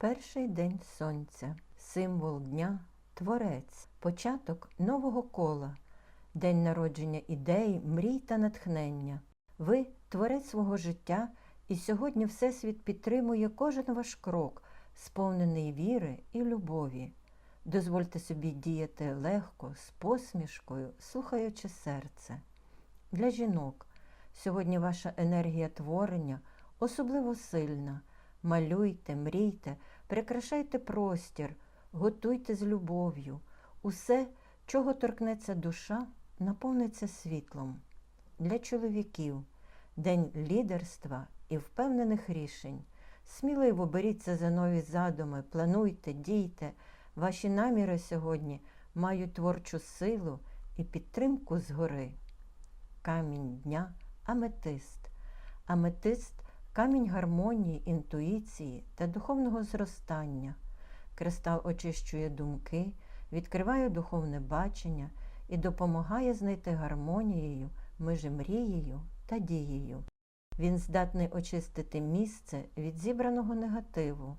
Перший день сонця, символ дня, творець, початок нового кола, день народження ідей, мрій та натхнення. Ви творець свого життя, і сьогодні Всесвіт підтримує кожен ваш крок, сповнений віри і любові. Дозвольте собі діяти легко, з посмішкою, слухаючи серце. Для жінок сьогодні ваша енергія творення особливо сильна. Малюйте, мрійте, прикрашайте простір, готуйте з любов'ю. Усе, чого торкнеться душа, наповниться світлом. Для чоловіків день лідерства і впевнених рішень. Сміливо беріться за нові задуми, плануйте, дійте. Ваші наміри сьогодні мають творчу силу і підтримку згори. Камінь дня аметист. Аметист камінь гармонії, інтуїції та духовного зростання. Кристал очищує думки, відкриває духовне бачення і допомагає знайти гармонією між мрією та дією. Він здатний очистити місце від зібраного негативу.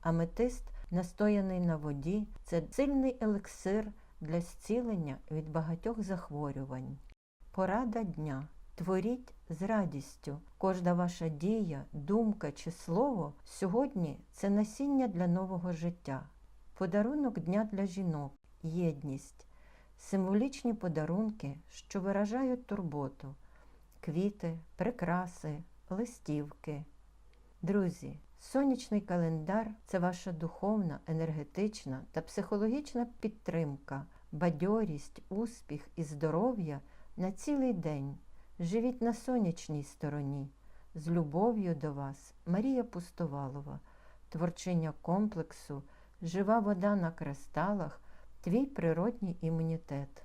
Аметист, настояний на воді, це сильний елексир для зцілення від багатьох захворювань. Порада дня. Творіть з радістю. Кожна ваша дія, думка чи слово сьогодні це насіння для нового життя. Подарунок дня для жінок єдність, символічні подарунки, що виражають турботу, квіти, прикраси, листівки. Друзі, сонячний календар це ваша духовна, енергетична та психологічна підтримка, бадьорість, успіх і здоров'я на цілий день. Живіть на сонячній стороні. З любов'ю до вас Марія Пустовалова, творчиня комплексу, жива вода на кристалах, твій природній імунітет.